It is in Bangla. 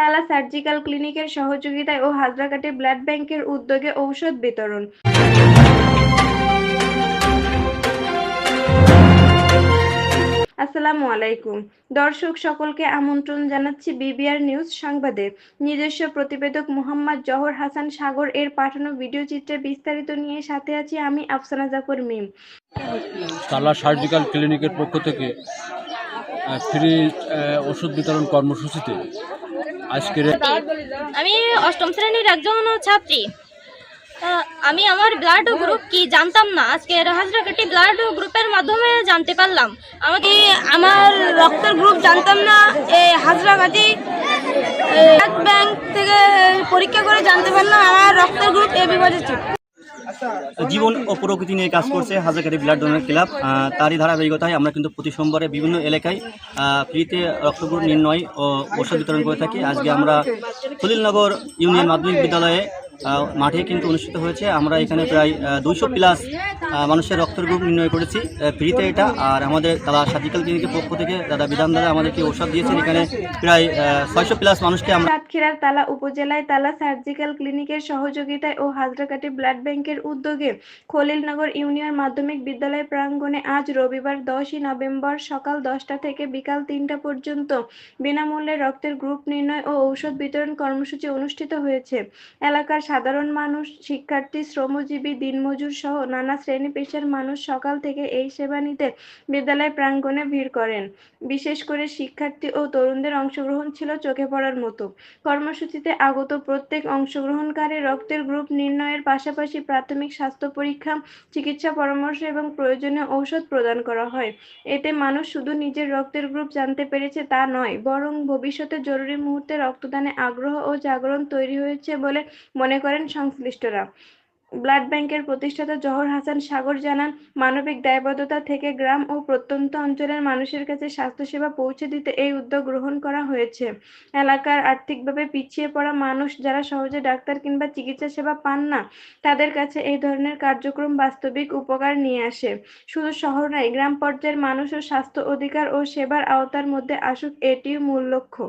তালা সার্জিক্যাল ক্লিনিকের সহযোগিতায় ও হাজরাকাটি ব্লাড ব্যাংকের উদ্যোগে ঔষধ বিতরণ। আসসালামু আলাইকুম। দর্শক, সকলকে আমন্ত্রণ জানাচ্ছি বিবিআর নিউজ সংবাদে। নিজস্ব প্রতিবেদক মোহাম্মদ জহর হাসান সাগর এর পাঠানো ভিডিও চিত্রে বিস্তারিত নিয়ে সাথে আছি আমি আফসানা জাফর মিম। তালা সার্জিক্যাল ক্লিনিকের পক্ষ থেকে ফ্রি ওষুধ বিতরণ কর্মসূচিতে আজকের আমি অষ্টম শ্রেণির একজন ছাত্রী। আমি আমার ব্লাড গ্রুপ কি জানতাম না। আজকে হাজরাকাটি ব্লাড গ্রুপের মাধ্যমে জানতে পারলাম। আমাকে আমার রক্তের গ্রুপ জানতাম না। এই হাজরাকাটি ব্লাড ব্যাংক থেকে পরীক্ষা করে জানতে পারলাম আমার রক্তের গ্রুপ এ পজিটিভ জীবন ও প্রকৃতি নিয়ে কাজ করছে হাজারকারি ব্লাড ডোনার ক্লাব। তারই ধারাবাহিকতায় আমরা কিন্তু প্রতি সোমবারে বিভিন্ন এলাকায় ফ্রিতে রক্তগ্রুপ নির্ণয় ও ওষুধ বিতরণ করে থাকি। আজকে আমরা খলিলনগর ইউনিয়ন মাধ্যমিক বিদ্যালয়ে মাঠে কিন্তু অনুষ্ঠিত হয়েছে। আমরা এখানে প্রায় দুইশো প্লাস মানুষের রক্তের গ্রুপ নির্ণয় করেছি। ফ্রিতে এটা। আর আমাদের তারা সার্জিক্যাল ক্লিনিকের পক্ষ থেকে দাদা বিধান দাদা আমাদেরকে ওষুধ দিয়েছেন। এখানে প্রায় ছয়শো প্লাস মানুষকে আমরা সাতক্ষীরার তালা উপজেলায় তালা সার্জিক্যাল ক্লিনিকের সহযোগিতায় ও হাজরাকাটি ব্লাড ব্যাংকের উদ্যোগে খলিলনগর ইউনিয়ন মাধ্যমিক বিদ্যালয় প্রাঙ্গণে আজ রবিবার দশই নভেম্বর সকাল দশটা থেকে বিকাল তিনটা পর্যন্ত বিনামূল্যে রক্তের গ্রুপ নির্ণয় ও ঔষধ বিতরণ কর্মসূচি অনুষ্ঠিত হয়েছে। এলাকার সাধারণ মানুষ, শিক্ষার্থী, শ্রমজীবী, দিনমজুর সহ নানা শ্রেণি পেশার মানুষ সকাল থেকে এই সেবা নিতে বিদ্যালয় প্রাঙ্গণে ভিড় করেন। বিশেষ করে শিক্ষার্থী ও তরুণদের অংশগ্রহণ ছিল চোখে পড়ার মতো। কর্মসূচিতে আগত প্রত্যেক অংশগ্রহণকারী রক্তের গ্রুপ নির্ণয়ের পাশাপাশি প্রাথমিক স্বাস্থ্য পরীক্ষা, চিকিৎসা পরামর্শ এবং প্রয়োজনীয় ঔষধ প্রদান করা হয়। এতে মানুষ শুধু নিজের রক্তের গ্রুপ জানতে পেরেছে তা নয়, বরং ভবিষ্যতে জরুরি মুহূর্তে রক্তদানে আগ্রহ ও জাগরণ তৈরি হয়েছে বলে মনে করেন সংশ্লিষ্টরা। ব্লাড ব্যাংকের প্রতিষ্ঠাতা জহর হাসান সাগর জানান, মানবিক দায়বদ্ধতা থেকে গ্রাম ও প্রত্যন্ত অঞ্চলের মানুষের কাছে স্বাস্থ্যসেবা পৌঁছে দিতে এই উদ্যোগ গ্রহণ করা হয়েছে। এলাকার আর্থিকভাবে পিছিয়ে পড়া মানুষ যারা সহজে ডাক্তার কিংবা চিকিৎসা সেবা পান না, তাদের কাছে এই ধরনের কার্যক্রম বাস্তবিক উপকার নিয়ে আসে। শুধু শহর নয়, গ্রাম পর্যায়ের মানুষও স্বাস্থ্য অধিকার ও সেবার আওতার মধ্যে আসুক, এটিও মূল লক্ষ্য।